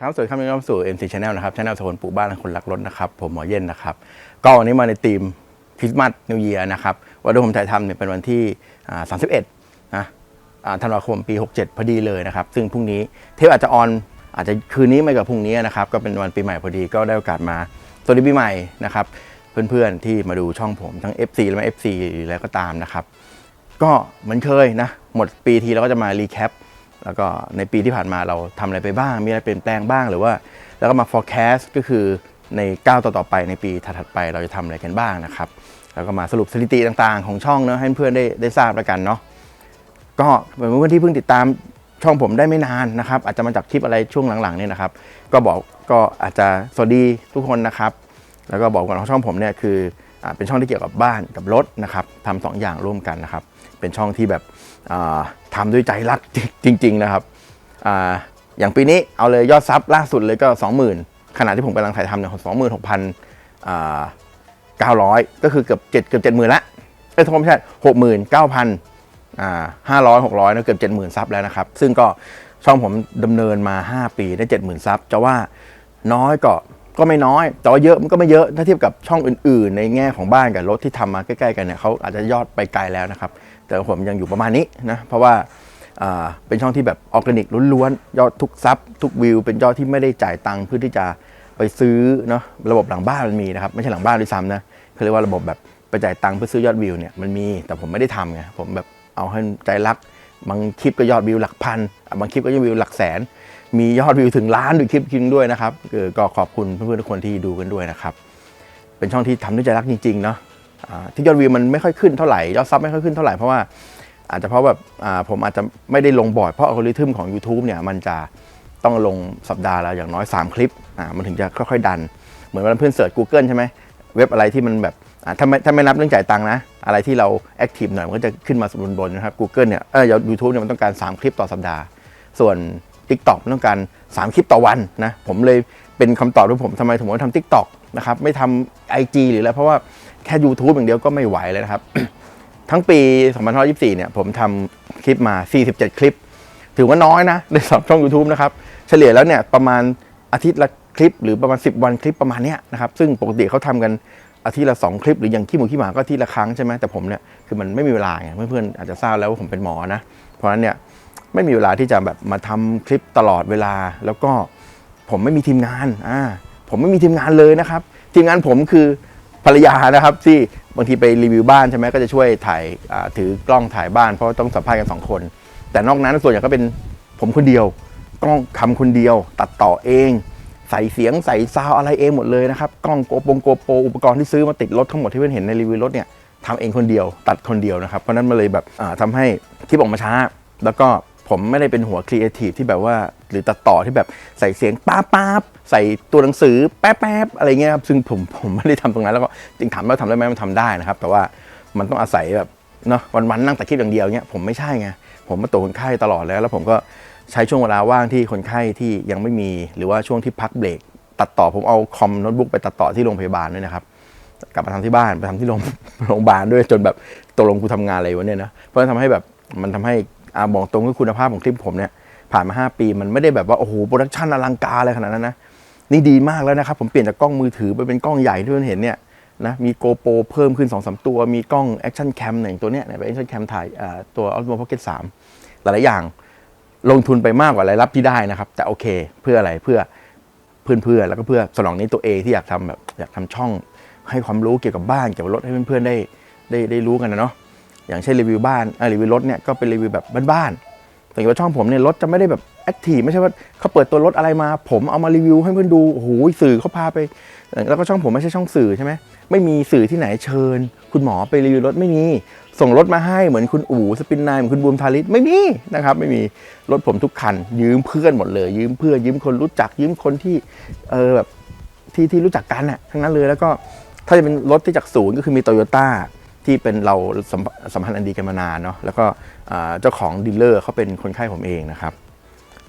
ครับสวัสดีครับยินดีต้อนรับสู่ MC Channel นะครับ Channel สคนปลูกบ้านและคนรักรถนะครับ ผมหมอเย็นนะครับ ก็วันนี้มาในธีมคริสต์มาสนิว e ย r นะครับ วันที่ผมถ่ายทำเนี่ยเป็นวันที่อ่า31นะอ่าธันวาคมปี 67 พอดีเลยนะครับ ซึ่งพรุ่งนี้เทปอาจจะออนอาจจะคืนนี้ไม่กับพรุ่งนี้นะครับ ก็เป็นวันปีใหม่พอดีก็ได้โอกาสมาสวัสดีปีใหม่นะครับ เพื่อนๆที่มาดูช่องผมทั้ง FC และไม่ FC อะไรก็ตามนะครับ ก็เหมือนเคยนะ หมดปีทีเราก็จะมารีแคป แล้วก็ในปีที่ผ่านมาเราทำอะไรไปบ้าง มีอะไรเปลี่ยนแปลงบ้างหรือว่า แล้วก็มา forecast ก็คือในก้าวต่อๆไปในปีถัดๆไปเราจะทำอะไรกันบ้างนะครับ แล้วก็มาสรุปสถิติต่างๆ ของช่องเนอะให้เพื่อนๆได้ได้ทราบแล้วกันเนาะก็เหมือนเพื่อนที่เพิ่งติดตามช่องผมได้ไม่นานนะครับ อาจจะมาจากคลิปอะไรช่วงหลังๆเนี่ยนะครับ ก็บอกก็อาจจะสวัสดีทุกคนนะครับ แล้วก็บอกก่อนว่าช่องผมเนี่ยคืออเป็นช่องที่เกี่ยวกับบ้านกับรถนะครับทำสองอย่างร่วมกันนะครับ เป็นช่องที่แบบ อ่าด้วยใจรักจริง ๆ นะครับอาอย่างปีนี้เอาเลยยอดซับล่าสุดเลยก็ 20,000ขณะที่ผมกำลังถ่ายทำเนี่ยสองหมื่นหกพันเก้าร้อยก็คือเกือบเจ็ดเกือบเจ็ดหมื่นละเอ้ยโทษไม่ใช่หกหมื่นเก้าพันอ่าห้าร้อยหกร้อยนะเกือบเจ็ดหมื่นซับแล้วนะครับ ซึ่งก็ช่องผมดำเนินมา 5 ปีได้เจ็ดหมื่นซับจะว่าน้อยก็ก็ไม่น้อย แต่ว่าเยอะมันก็ไม่เยอะถ้าเทียบกับช่องอื่น ๆ ในแง่ของบ้านกับรถที่ทำมาใกล้ ๆ กันเนี่ยเขาอาจจะยอดไปไกลแล้วนะครับ แต่ผมยังอยู่ประมาณนี้นะเพราะว่าเป็นช่องที่แบบออร์แกนิกล้วนๆยอดทุกซับทุกวิว เป็นยอดที่ไม่ได้จ่ายตังค์เพื่อที่จะไปซื้อเนาะระบบหลังบ้านมันมีนะครับไม่ใช่หลังบ้านด้วยซ้ำนะเขาเรียกว่าระบบแบบไปจ่ายตังค์เพื่อซื้อยอดวิวเนี่ยมันมีแต่ผมไม่ได้ทำไงผมแบบเอาให้ใจรักบางคลิปก็ยอดวิวหลักพันบางคลิปก็ยอดวิวหลักแสน มียอดวิวถึงล้านด้วยคลิปจริงด้วยนะครับก็ขอบคุณเพื่อนๆทุกคนที่ดูกันด้วยนะครับเป็นช่องที่ทำด้วยใจรักจริงๆเนาะ ที่ยอดวิวมันไม่ค่อยขึ้นเท่าไหร่ยอดซับไม่ค่อยขึ้นเท่าไหร่เพราะว่าอาจจะเพราะแบบผมอาจจะไม่ได้ลงบ่อยเพราะอัลกอริทึมของ YouTube เนี่ยมันจะต้องลงสัปดาห์ละอย่างน้อย 3 คลิปมันถึงจะค่อยๆดัน เหมือนเวลาเพื่อนเสิร์ช Google ใช่ไหมเว็บอะไรที่มันแบบถ้าไม่ถ้าไม่นับเรื่องจ่ายตังค์นะ อะไรที่เราแอคทีฟหน่อยมันก็จะขึ้นมาบนๆนะครับ Google เนี่ยเออยูทูบเนี่ยมันต้องการ 3 คลิปต่อสัปดาห์ ส่วน TikTok มันต้องการ 3 คลิปต่อวันนะผมเลย เป็นคำตอบที่ผมทำไมผมว่าทำ TikTok นะครับไม่ทำ IG หรืออะไรเพราะว่าแค่ YouTube อย่างเดียวก็ไม่ไหวเลยนะครับ ทั้งปี 2024 เนี่ย ผมทำคลิปมา 47 คลิป ถือว่าน้อยนะ ในสำหรับช่อง YouTube นะครับ เฉลี่ยแล้วเนี่ย ประมาณอาทิตย์ละคลิป หรือประมาณ 10 วันคลิปประมาณเนี้ยนะครับ ซึ่งปกติเขาทำกันอาทิตย์ละ 2 คลิป หรืออย่างขี้หมูขี้หมาก็อาทิตย์ละครั้งใช่ไหมแต่ผมเนี่ย คือมันไม่มีเวลาไง เพื่อนๆอาจจะทราบแล้วว่าผมเป็นหมอนะ เพราะฉะนั้นเนี่ย ไม่มีเวลาที่จะแบบมาทำคลิปตลอดเวลา แล้วก็ ผมไม่มีทีมงานอ่าผมไม่มีทีมงานเลยนะครับ ทีมงานผมคือภรรยานะครับ ที่บางทีไปรีวิวบ้านใช่ไหมก็จะช่วยถ่ายถือกล้องถ่ายบ้านเพราะต้องสัมภาษณ์กันสองคน แต่นอกนั้นส่วนใหญ่ก็เป็นผมคนเดียว กล้องทำคนเดียว ตัดต่อเอง ใส่เสียงใส่ซาวอะไรเองหมดเลยนะครับ กล้องโกโปงโกโปรอุปกรณ์ที่ซื้อมาติดรถทั้งหมดที่เพื่อนเห็นในรีวิวรถเนี่ยทำเองคนเดียว ตัดคนเดียวนะครับเพราะนั้นมันเลยแบบทำาให้คลิปออกมาช้า แล้วก็ผมไม่ได้เป็นหัวครีเอทีฟที่แบบว่า หรือตัดต่อที่แบบใส่เสียงป้าป้าใส่ตัวหนังสือแป๊บแป๊บอะไรเงี้ยครับซึ่งผมผมไม่ได้ทำตรงนั้นแล้วก็จริงถามว่าทำได้ไหมมันทำได้นะครับ แต่ว่ามันต้องอาศัยแบบเนาะวันๆนั่งแต่คลิปอย่างเดียวเงี้ยผมไม่ใช่ไงผมมาตรวจคนไข้ตลอดแล้ว แล้วผมก็ใช้ช่วงเวลาว่างที่คนไข้ที่ยังไม่มี หรือว่าช่วงที่พักเบรกตัดต่อผมเอาคอมโน้ตบุ๊กไปตัดต่อที่โรงพยาบาลด้วยนะครับกลับมาทำที่บ้านไปทำที่โรงโรงพยาบาลด้วยจนแบบตกลงกูทำงานอะไรวะเนี่ยนะเพราะฉะนั้นทำให้แบบมันทำให้อาบอกตรงว่าคุณภาพของคลิปผมเนี่ย ผ่านมา 5 ปี มันไม่ได้แบบว่าโอ้โหโปรดักชันอลังการอะไรขนาดนั้นนะนี่ดีมากแล้วนะครับ ผมเปลี่ยนจากกล้องมือถือไปเป็นกล้องใหญ่ที่เพื่อนเห็นเนี่ยนะมีโกโปรเพิ่มขึ้น2อสตัว มีกล้องแอคชั่นแคมอย่างตัวเนี้ยเป็นแอคชั่นแคมถ่ายตัวอ่าตัว Osmo Pocket 3หลายๆอย่างลงทุนไปมากกว่ารายรับที่ได้นะครับ แต่โอเค เพื่ออะไรเพื่อเพื่อนๆแล้วก็เพื่อสนองนี้ตัวเองที่อยากทำแบบอยากทำช่องให้ความรู้เกี่ยวกับบ้านเกี่ยวกับรถให้เพื่อนๆได้ได้ได้รู้กันนะเนาะอย่างเช่นรีวิวบ้านอ่ารีวิวรถเนี่ยก็เป็นรีวิวแบบบ้านๆ แต่ว่าช่องผมเนี่ยรถจะไม่ได้แบบแอคทีฟไม่ใช่ว่าเขาเปิดตัวรถอะไรมา ผมเอามารีวิวให้เพื่อนดูโอ้โหสื่อเขาพาไป แล้วก็ช่องผมไม่ใช่ช่องสื่อใช่ไหมไม่มีสื่อที่ไหนเชิญ คุณหมอไปรีวิวรถไม่มี ส่งรถมาให้เหมือนคุณอู๋สปินนายเหมือนคุณบูมทาริสไม่มีนะครับไม่มีรถผมทุกคัน ยืมเพื่อนหมดเลย ยืมเพื่อนยืมคนรู้จักยืมคนที่เออแบบที่ที่รู้จักกันน่ะทั้งนั้นเลยแล้วก็ถ้าจะเป็นรถที่จากศูนย์ก็คือมีโตโยต้า ที่เป็นเราสัมสมพันธ์อันดีกันมานานเนาะแล้วก็เจ้าของดีลเลอร์เขาเป็นคนไข้ผมเองนะครับ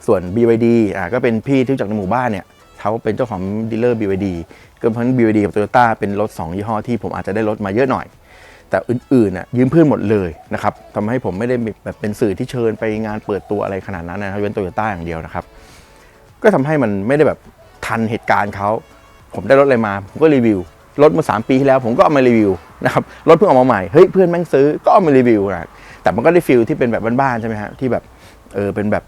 ส่วน BYD อ่าก็เป็นพี่ที่จักในหมู่บ้านเนี่ยเขาเป็นเจ้าของดีลเลอร์ BYD ก็เพราะนั้น BYD กับ Toyota เป็นรถ 2 ยี่ห้อที่ผมอาจจะได้รถมาเยอะหน่อย แต่อื่นๆน่ะยืมเพื่อนหมดเลยนะครับทำให้ผมไม่ได้แบบเป็นสื่อที่เชิญไปงานเปิดตัวอะไรขนาดนั้นนะครับเว้นโตโยต้าอย่างเดียวนะครับ ก็ทำให้มันไม่ได้แบบทันเหตุการณ์เขาผมได้รถอะไรมา ผมก็รีวิวรถเมื่อสามปีที่แล้วผมก็เอามารีวิว นะครับรถเพิ่งออกมาใหม่เฮ้ยเพื่อนแม่งซื้อก็เอามารีวิวนะแต่มันก็ได้ฟิลที่เป็นแบบบ้านๆใช่ไหมฮะที่แบบเออเป็นแบบ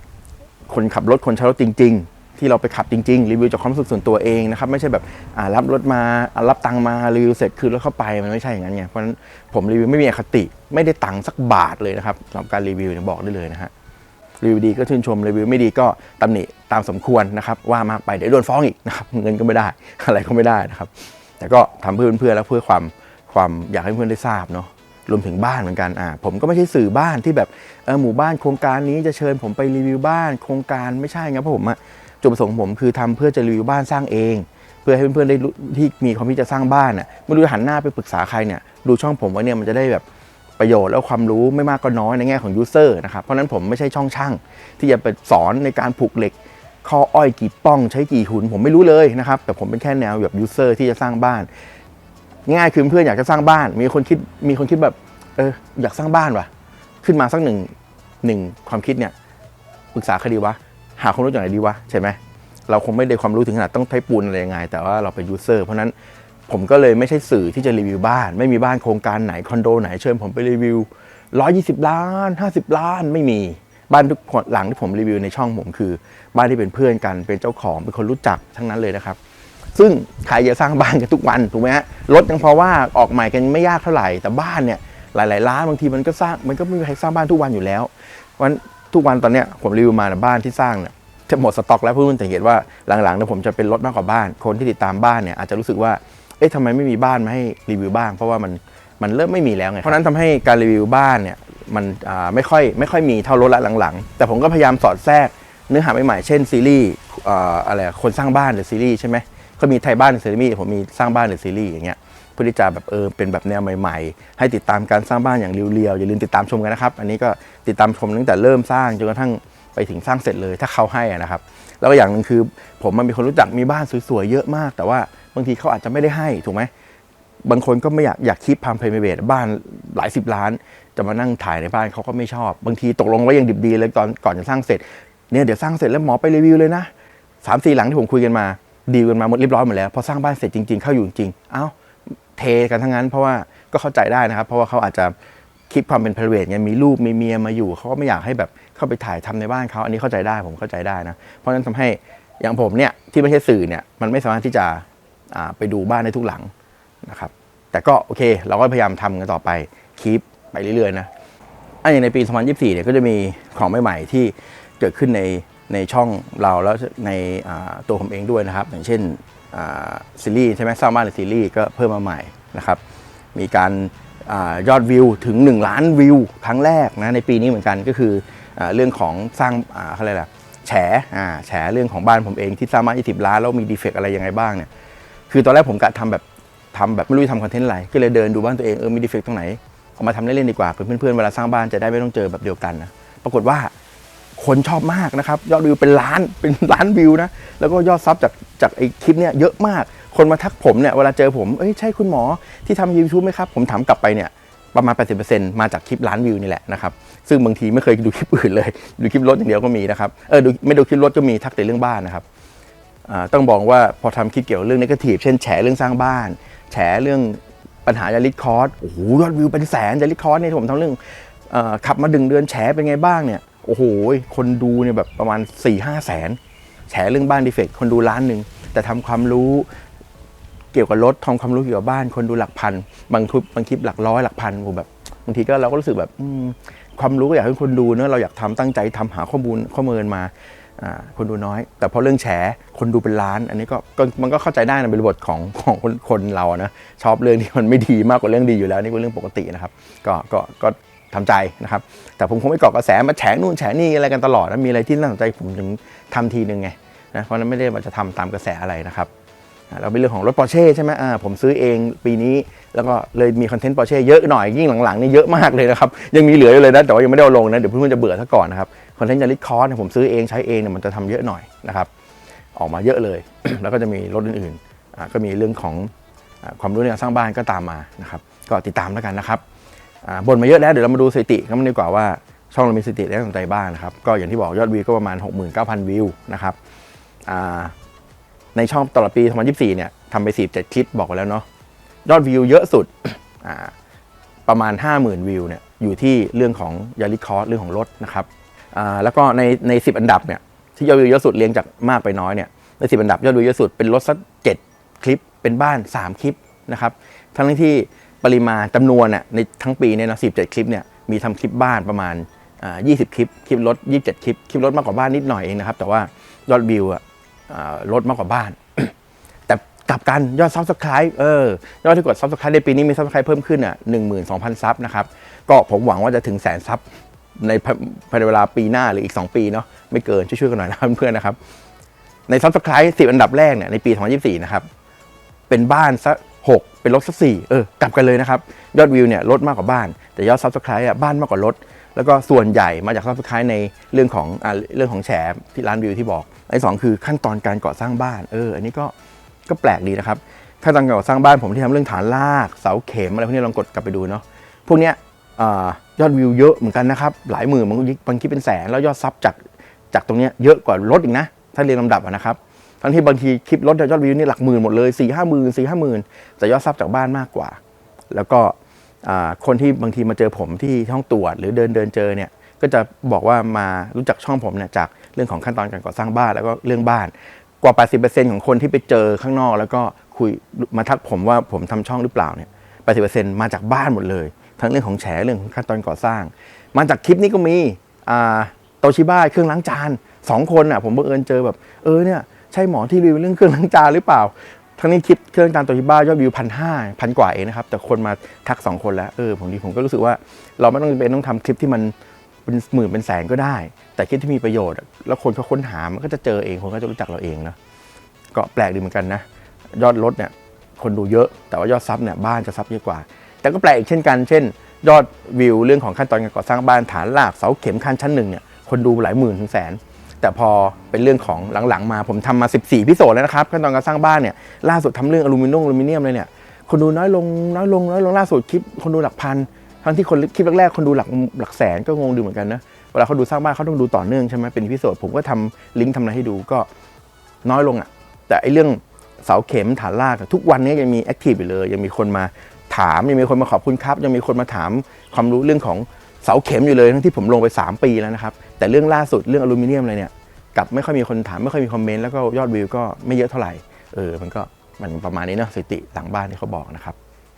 คนขับรถคนใช้รถจริง ๆ ที่เราไปขับจริง ๆ รีวิวจากความรู้สึกส่วนตัวเองนะครับไม่ใช่แบบอ่ารับรถมาอ่ารับตังมารีวิวเสร็จคืนรถเข้าไปมันไม่ใช่อย่างนั้นไงเพราะฉะนั้นผมรีวิวไม่มีอคติไม่ได้ตังสักบาทเลยนะครับสำหรับการรีวิวเนี่ยบอกได้เลยนะฮะรีวิวดีก็ชื่นชมรีวิวไม่ดีก็ตำหนิตามสมควรนะครับว่ามากไปเดี๋ยวโดนฟ้องอีกนะครับเงินก็ไม่ได้อะไรก็ไม่ได้นะครับ แต่ก็ทำเพื่อเพื่อแล้วเพื่อความ ความอยากให้เพื่อนได้ทราบเนาะรวมถึงบ้านเหมือนกันอ่าผมก็ไม่ใช่สื่อบ้านที่แบบเออหมู่บ้านโครงการนี้จะเชิญผมไปรีวิวบ้านโครงการไม่ใช่ครับเพราะผมอะจุดประสงค์ของผมคือทำเพื่อจะรีวิวบ้านสร้างเอง เพื่อให้เพื่อนๆได้ที่มีความคิดจะสร้างบ้านน่ะไม่รู้จะหันหน้าไปปรึกษาใครเนี่ยดูช่องผมไว้เนี่ยมันจะได้แบบประโยชน์และความรู้ไม่มากก็น้อยในแง่ของยูเซอร์นะครับ เพราะนั้นผมไม่ใช่ช่องช่าง ที่จะไปสอนในการผูกเหล็กข้ออ้อยกี่ป้องใช้กี่หุ่นผมไม่รู้เลยนะครับ แต่ผมเป็นแค่แนวแบบยูเซอร์ที่จะสร้างบ้าน ง่ายคือเพื่อนอยากจะสร้างบ้าน มีคนคิดมีคนคิดแบบเอออยากสร้างบ้านว่ะ ขึ้นมาสักหนึ่งหนึ่งความคิดเนี่ยปรึกษาใครดีวะ หาความรู้จากไหนดีวะใช่ไหมเราคงไม่ได้ความรู้ถึงขนาดต้องใช้ปูนอะไรยังไง แต่ว่าเราเป็นยูเซอร์เพราะฉะนั้นผมก็เลยไม่ใช่สื่อที่จะรีวิวบ้าน ไม่มีบ้านโครงการไหนคอนโดไหนเชิญผมไปรีวิว 120 ล้าน 50 ล้านไม่มีบ้านทุกหลังที่ผมรีวิวในช่องผมคือ บ้านที่เป็นเพื่อนกันเป็นเจ้าของเป็นคนรู้จักทั้งนั้นเลยนะครับ ซึ่งใครจะสร้างบ้านกันทุกวันถูกไหมฮะรถยังพอว่าออกใหม่กันไม่ยากเท่าไหร่แต่บ้านเนี่ยหลายๆล้านบางทีมันก็สร้างมันก็ไม่มีใครสร้างบ้านทุกวันอยู่แล้ววันทุกวันตอนเนี้ยผมรีวิวมาบ้านที่สร้างเนี่ยจะหมดสต็อกแล้วเพื่อนๆสังเกตว่าหลังๆเนี่ยผมจะเป็นรถมากกว่าบ้าน คนที่ติดตามบ้านเนี่ยอาจจะรู้สึกว่าเอ๊ะทำไมไม่มีบ้านมาให้รีวิวบ้าง เพราะว่ามันมันเริ่มไม่มีแล้วไงเพราะนั้นทำให้การรีวิวบ้านเนี่ยมันอ่าไม่ค่อยไม่ค่อยมีเท่ารถละหลังๆ แต่ผมก็พยายามสอดแทรกเนื้อหาใหม่ๆเช่นซีรีส์อ่าอะไรคนสร้างบ้านหรือซีรีส์ใช่ไหม ก็มีไทยบ้านหรือซีรีส์ผมมีสร้างบ้านหรือซีรีส์อย่างเงี้ยเพื่อที่จะแบบเออเป็นแบบแนวใหม่ ๆ ให้ติดตามการสร้างบ้านอย่างเรียวๆอย่าลืมติดตามชมกันนะครับ อันนี้ก็ติดตามชมตั้งแต่เริ่มสร้างจนกระทั่งไปถึงสร้างเสร็จเลยถ้าเขาให้นะครับแล้วก็อย่างหนึ่งคือผมมันมีคนรู้จักมีบ้านสวยๆเยอะมาก แต่ว่าบางทีเขาอาจจะไม่ได้ให้ถูกไหมบางคนก็ไม่อยากอยากคิดพามเพย์เวทบ้านหลายสิบล้าน จะมานั่งถ่ายในบ้านเขาก็ไม่ชอบ บางทีตกลงไว้อย่างดิบดีเลยตอนก่อนจะสร้างเสร็จเนี่ยเดี๋ยวสร้างเสร็จแล้วหมอไปรีวิวเลยนะสามสี่หลังที่ผมคุยกันมา ดีกันมาหมดเรียบร้อยหมดแล้วพอสร้างบ้านเสร็จจริง ๆ เข้าอยู่จริงเอ้าเทกันทั้งนั้น เพราะว่าก็เข้าใจได้นะครับ เพราะว่าเขาอาจจะคิดความเป็น p r i v a t ไงมีลูกมีเมียมาอยู่เขาก็ไม่อยากให้แบบเข้าไปถ่ายทำในบ้านเขาอันนี้เข้าใจได้ผมเข้าใจได้นะ เพราะฉะนั้นทำให้อย่างผมเนี่ยที่ไม่ใช่สื่อเนี่ยมันไม่สามารถที่จะไปดูบ้านได้ทุกหลังนะครับแต่ก็โอเค เราก็พยายามทำกันต่อไปคีปไปเรื่อยๆนะอันอย่างในปี 2024เนี่ยก็จะมีของใหม่ๆที่เกิดขึ้นใน ในช่องเราแล้วในตัวผมเองด้วยนะครับ อย่างเช่นซีรีส์ใช่ไหมสร้างบ้านในซีรีส์ก็เพิ่มมาใหม่นะครับ มีการอายอดวิวถึง 1 ล้านวิวครั้งแรกนะในปีนี้เหมือนกันก็คืออเรื่องของสร้างเขาเรียกอะไรล่ะแฉแฉเรื่องของบ้านผมเองที่สร้างบ้าน20 ล้านแล้วมีดีเฟกอะไรยังไงบ้างเนี่ยคือตอนแรกผมกะทำแบบทำแบบไม่รู้จะทำคอนเทนต์อะไรก็เลยเดินดูบ้านตัวเองเออมีดีเฟกตรงไหนเอามาทำเล่นๆดีกว่าเพื่อนๆเวลาสร้างบ้านจะได้ไม่ต้องเจอแบบเดียวกันนะปรากฏว่า คนชอบมากนะครับ ยอดวิวเป็นล้านเป็นล้านวิวนะ แล้วก็ยอดซับจากจากไอ้คลิปเนี่ยเยอะมาก คนมาทักผมเนี่ยเวลาเจอผม เอ้ยใช่คุณหมอที่ทำยูทูบไหมครับ ผมถามกลับไปเนี่ยประมาณ 80%มาจากคลิปล้านวิวนี่แหละนะครับ ซึ่งบางทีไม่เคยดูคลิปอื่นเลย ดูคลิปรถอย่างเดียวก็มีนะครับ เออดูไม่ดูคลิปรถก็มีทักแต่เรื่องบ้านนะครับต้องบอกว่าพอทำคลิปเกี่ยวกับเรื่องนกาทีฟเช่นแฉเรื่องสร้างบ้าน แฉเรื่องปัญหายาริคอร์สโอ้โหยอดวิวเป็นแสนยาริคอร์สเนี่ยผมทำเรื่องอขับมาดึงเดือนแฉเป็นไงบ้างเนี่ย โอ้โห คนดูเนี่ยแบบประมาณ4ี่ห้าแสนแฉเรื่องบ้านดีเฟกต์คนดูล้านหนึ่งแต่ทำความรู้เกี่ยวกับรถทำความรู้เกี่ยวกับบ้าน คนดูหลักพัน บางคลิปบางคลิปหลักร้อยหลักพันผมแบบบางทีก็เราก็รู้สึกแบบความรู้ก็อยากให้คนดูเนอะเราอยากทำตั้งใจทำหาข้อมูลข้อมูลมาคนดูน้อย แต่พอเรื่องแฉคนดูเป็นล้าน อันนี้ก็มันก็เข้าใจได้ในบริบทของของคนคนเรานะชอบเรื่องที่มันไม่ดีมากกว่าเรื่องดีอยู่แล้วนี่เป็นเรื่องปกตินะครับ ก็ก็ก็ ทำใจนะครับ แต่ผมคงไม่เกาะกระแสมาแฉนู่นแฉนี่อะไรกันตลอดนะมีอะไรที่น่าสนใจผมถึงทำทีนึงไงนะเพราะฉะนั้นไม่ได้ว่าจะทำตามกระแสอะไรนะครับเราเป็นเรื่องของรถปอร์เช่ใช่ไหมอ่าผมซื้อเองปีนี้แล้วก็เลยมีคอนเทนต์ปอร์เช่เยอะหน่อยยิ่งหลังๆนี่เยอะมากเลยนะครับ ยังมีเหลืออยู่เลยนะ แต่ว่ายังไม่ได้เอาลงนะ เดี๋ยวเพื่อนๆจะเบื่อซะก่อนนะครับคอนเทนต์ยาริสคอร์สเนี่ยผมซื้อเองใช้เองเนี่ยมันจะทำเยอะหน่อยนะครับ ออกมาเยอะเลย แล้วก็จะมีรถอื่นๆอ่าก็มีเรื่องของอความรู้ในการสร้างบ้านก็ตามมานะครับ ก็ติดตามแล้วกันนะครับ บนมาเยอะแล้วเดี๋ยวเรามาดูสถิติกันดีกว่าว่าช่องเรามีสถิติได้สนใจบ้างนะครับ ก็อย่างที่บอกยอดวิวก็ประมาณ 69,000 วิวนะครับในช่องตลอดปี 2024 เนี่ยทำไป 47 คลิปบอกไว้แล้วเนาะยอดวิวเยอะสุดประมาณ 50,000 วิวเนี่ยอยู่ที่เรื่องของยาริคอร์เรื่องของรถนะครับแล้วก็ในใน 10 อันดับเนี่ยที่ยอดวิวเยอะสุดเรียงจากมากไปน้อยเนี่ยใน 10 อันดับยอดวิวเยอะสุดเป็นรถสัก7คลิปเป็นบ้าน 3 คลิปนะครับทั้งที่ ปริมาณจำนวนน่ะในทั้งปีเนี่ยนะ17คลิปเนี่ยมีทำคลิปบ้านประมาณอ่า20คลิป คลิปรถ27คลิป คลิปรถมากกว่าบ้านนิดหน่อยเองนะครับ แต่ว่ายอดวิวอะอ่าลดมากกว่าบ้าน แต่กลับกันยอดซับสไคร b ์เออยอดที่กดซับสไคร b ์ในปีนี้มีซับสไคร b ์เพิ่มขึ้นอะหนึ่งหมื่นสองพันซับนะครับ ก็ผมหวังว่าจะถึงแสนซับในภายในเวลาปีหน้าหรืออีก 2 ปีเนาะไม่เกินช่วยๆกันหน่อยนะเพื่อนๆนะครับ ในซับสไคร b ์สิบอันดับแรกเนี่ยในปี 2024 นะครับ เป็นบ้าน สักหกเป็นรถสักสี่เออกลับกันเลยนะครับ ยอดวิวเนี่ยลดมากกว่าบ้าน แต่ยอดซับสไคร b ์อะบ้านมากกว่ารถแล้วก็ส่วนใหญ่มาจากซับสไคร b ์ในเรื่องของอ่าเรื่องของแชร์ที่ร้านวิวที่บอกอันสองคือขั้นตอนการก่อสร้างบ้านเอออันนี้ก็ก็แปลกดีนะครับขั้นตอนการก่อสร้างบ้านผมที่ทำเรื่องฐานรากเสาเข็มอะไรพวกนี้ลองกดกลับไปดูเนาะพวกเนี้ยอยอดวิวเยอะเหมือนกันนะครับ หลายหมื่นบางทีบางทีเป็นแสนแล้วยอดซับจากจากตรงเนี้ยเยอะกว่ารถอีกนะ ถ้าเรียงลำดับอะนะครับ ทั้งที่บางทีคลิปรถยอดวิวนี่หลักหมื่นหมดเลย4ี่ห้าหมื่นสี่ห้าหมื่นแต่ยอดซับจากบ้านมากกว่า แล้วก็คนที่บางทีมาเจอผมที่ห้องตรวจหรือเดินเดินเจอเนี่ยก็จะบอกว่ามารู้จักช่องผมเนี่ยจากเรื่องของขั้นตอนการก่อสร้างบ้านแล้วก็เรื่องบ้านกว่า 80%ของคนที่ไปเจอข้างนอก แล้วก็คุยมาทักผมว่าผมทำช่องหรือเปล่าเนี่ย80%มาจากบ้านหมดเลย ทั้งเรื่องของแฉเรื่องของขั้นตอนก่อสร้าง มาจากคลิปนี้ก็มีโตชิบ้าเครื่องล้างจานสองคนอะผมบังเอิญเจอแบบเออเนี่ย ใช่หมอที่รีวิวเรื่องเครื่องล้างจานหรือเปล่า ทั้งนี้คลิปเครื่องล้างจานโตชิบ้ายอดวิวพันห้าพันกว่าเองนะครับ แต่คนมาทักสองคนแล้วเออผมดีผมก็รู้สึกว่าเราไม่ต้องเป็นต้องทำคลิปที่มันเป็นหมื่นเป็นแสนก็ได้ แต่คลิปที่มีประโยชน์ แล้วคนเขาค้นหามันก็จะเจอเองคนก็จะรู้จักเราเองนะก็แปลกดีเหมือนกันนะ ยอดรถเนี่ยคนดูเยอะ แต่ว่ายอดซับเนี่ยบ้านจะซับเยอะกว่า แต่ก็แปลกอีกเช่นกัน เช่น ยอดวิวเรื่องของขั้นตอนการก่อสร้างบ้านฐานรากเสาเข็มขั้นชั้นหนึ่งเนี่ยคนดูหลายหมื่นถึงแสน แต่พอเป็นเรื่องของหลังๆ มาผมทำมา 14 พิโซดแล้วนะครับขั้นตอนการสร้างบ้านเนี่ยล่าสุดทำเรื่องอลูมิเนียมอลูมิเนียมเลยเนี่ยคนดูน้อยลงน้อยลงน้อยลงล่าสุดคลิปคนดูหลักพันทั้งที่คนคลิปแรกๆคนดูหลักหลักแสนก็งงดูเหมือนกันนะเวลาเขาดูสร้างบ้านเขาต้องดูต่อเนื่องใช่ไหมเป็นพิโซดผมก็ทำลิงก์ทำอะไรให้ดูก็น้อยลงอะ่ะ แต่ไอเรื่องเสาเข็มฐานรากทุกวันนี้ยังมีแอคทีฟอยู่เลย ยังมีคนมาถามยังมีคนมาขอบคุณครับ ยังมีคนมาถามความรู้เรื่องของ เสาเข็มอยู่เลยทั้งที่ผมลงไป 3 ปีแล้วนะครับ แต่เรื่องล่าสุดเรื่องอลูมิเนียมอะไรเนี่ยกลับไม่ค่อยมีคนถามไม่ค่อยมีคอมเมนต์แล้วก็ยอดวิวก็ไม่เยอะเท่าไหร่เออมันก็มันประมาณนี้เนาะสถิติหลังบ้านที่เขาบอกนะครับ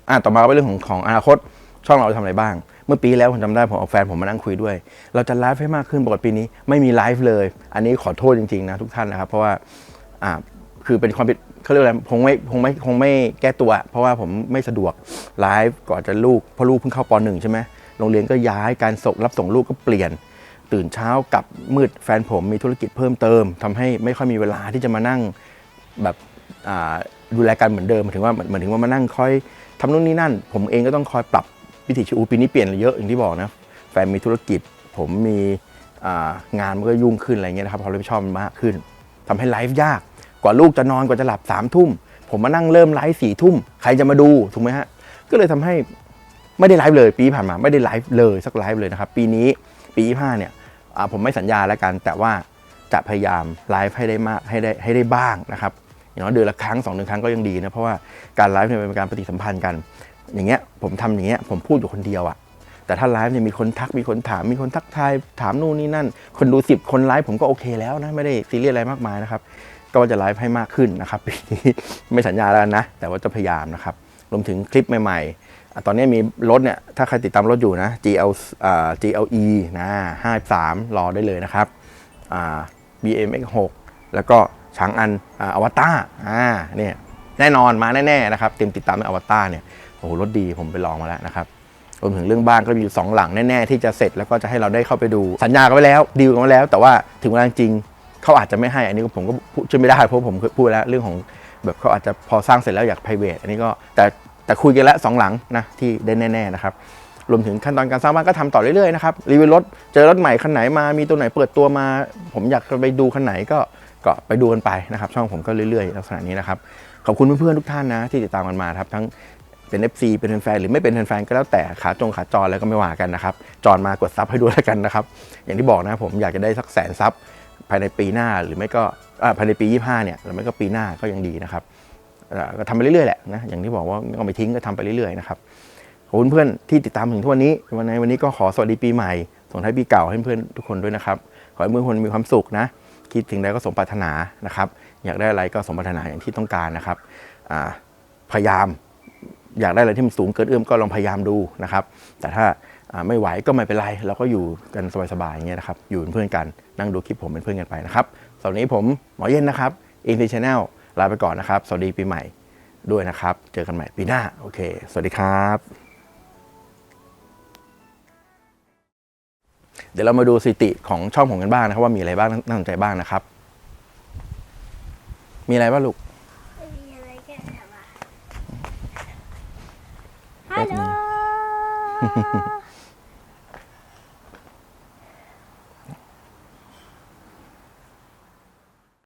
อะต่อมาก็เป็นเรื่องของของอนาคตช่องเราจะทำอะไรบ้าง เมื่อปีแล้วผมจำได้ผมเอาแฟนผมมานั่งคุยด้วย เราจะไลฟ์ให้มากขึ้นปกติปีนี้ไม่มีไลฟ์เลย อันนี้ขอโทษจริงๆนะทุกท่านนะครับ เพราะว่าอ่าคือเป็นความผิดเขาเรียกอะไรคงไม่คงไม่คงไม่แก้ตัว เพราะว่าผมไม่สะดวกไลฟ์ก่อนจะลูกเพราะลูกเพิ่งเข้าปหนึ่งใช่ไหม โรงเรียนก็ย้ายการส่งรับส่งลูกก็เปลี่ยน ตื่นเช้ากับมืดแฟนผมมีธุรกิจเพิ่มเติมทำให้ไม่ค่อยมีเวลาที่จะมานั่งแบบดูแลกันเหมือนเดิมหมายถึงว่าเหมือนถึงว่ามานั่งคอยทำนู่นนี่นั่น ผมเองก็ต้องคอยปรับวิถีชีวิตปีนี้เปลี่ยนเยอะอย่างที่บอกนะแฟนมีธุรกิจผมมีงานมันก็ยุ่งขึ้นอะไรเงี้ยนะครับความรับผิดชอบมันมากขึ้นทำให้ไลฟ์ยากกว่าลูกจะนอนกว่าจะหลับสามทุ่มผมมานั่งเริ่มไลฟ์สี่ทุ่มใครจะมาดูถูกไหมฮะก็เลยทำให้ ไม่ได้ไลฟ์เลย ปีผ่านมาไม่ได้ไลฟ์เลยสักไลฟ์เลยนะครับ ปีนี้ปีที่ห้าเนี่ยผมไม่สัญญาแล้วกันแต่ว่าจะพยายามไลฟ์ให้ได้มากให้ได้ให้ได้บ้างนะครับอย่างน้อยเดือนละครั้งสองเดือนครั้งก็ยังดีนะเพราะว่าการไลฟ์เนี่ยเป็นการปฏิสัมพันธ์กัน อย่างเงี้ยผมทำอย่างเงี้ยผมพูดอยู่คนเดียวอะแต่ถ้าไลฟ์เนี่ยมีคนทักมีคนถามมีคนทักทายถามนู่นนี่นั่น คนดูสิบคนไลฟ์ผมก็โอเคแล้วนะไม่ได้ซีเรียสอะไรมากมายนะครับก็จะไลฟ์ให้มากขึ้นนะครับปีนี้ไม่สัญญาแล้วนะ แต่ว่าจะพยายามนะครับรวมถึงคลิปใหม่ๆ ตอนนี้มีรถเนี่ย ถ้าใครติดตามรถอยู่นะ GL อ่า GLE นะ53รอได้เลยนะครับอ่า BMX6 แล้วก็ช้างอันอวตารอ่าเนี่ยแน่นอนมาแน่ๆนะครับเตรียมติดตามในอวตารเนี่ยโอ้โหรถดีผมไปลองมาแล้วนะครับรวมถึงเรื่องบ้านก็มีอยู่สองหลังแน่ๆที่จะเสร็จแล้วก็จะให้เราได้เข้าไปดูสัญญากันไว้แล้วดีลกันไว้แล้ว แต่ว่าถึงเวลาจริงเขาอาจจะไม่ให้อันนี้ผมก็ช่วยไม่ได้เพราะผมเคยพูดแล้วเรื่องของแบบเขาอาจจะพอสร้างเสร็จแล้วอยาก p r i v a t อันนี้ก็แต่ แต่คุยกันแล้วสองหลังนะที่ได้แน่ๆนะครับรวมถึงขั้นตอนการสร้างบ้านก็ทำต่อเรื่อยๆนะครับรีวิวรถเจอรถใหม่คันไหนมามีตัวไหนเปิดตัวมา ผมอยากจะไปดูคันไหนก็ก็ไปดูกันไปนะครับ ช่องผมก็เรื่อยๆลักษณะนี้นะครับขอบคุณเพื่อนๆทุกท่านนะ ที่ติดตามกันมาครับทั้งเป็น FC เป็นแฟนหรือไม่เป็นแฟนก็แล้วแต่ขาจงขาจรแล้วก็ไม่ว่ากันนะครับจอนมากดซับให้ด้วยแล้วกันนะครับ อย่างที่บอกนะผมอยากจะได้สักแสนซับภายในปีหน้าหรือไม่ก็ภายในปี 25เนี่ยหรือไม่ก็ปีหน้าก็ยังดีนะครับ ก็ทำไปเรื่อยๆแหละนะอย่างที่บอกว่าก็ไม่ทิ้งก็ทำไปเรื่อยๆนะครับขอบคุณเพื่อนที่ติดตามถึงทุกวันนี้วันในวันนี้ก็ขอสวัสดีปีใหม่ส่งท้ายปีเก่าให้เพื่อนทุกคนด้วยนะครับ ขอให้เพื่อนทุกคนมีความสุขนะ คิดถึงใดก็สมปรารถนานะครับ อยากได้อะไรก็สมปรารถนาอย่างที่ต้องการนะครับพยายามอยากได้อะไรที่มันสูงเกินเอื้อมก็ลองพยายามดูนะครับ แต่ถ้าไม่ไหวก็ไม่เป็นไร เราก็อยู่กันสบายๆอย่างเงี้ยนะครับ อยู่เป็นเพื่อนกันนั่งดูคลิปผมเป็นเพื่อนกันไปนะครับสำหรับนนี้ผมหมอเย็นนะครับอินทีชแนล ลาไปก่อนนะครับ สวัสดีปีใหม่ด้วยนะครับ เจอกันใหม่ปีหน้า โอเค สวัสดีครับ เดี๋ยวเรามาดูสถิติของช่องผมกันบ้างนะครับ ว่ามีอะไรบ้างน่าสนใจบ้างนะครับ มีอะไรบ้างลูกไม่มีอะไรแค่ถามว่าแป๊ฮับลนึโหลง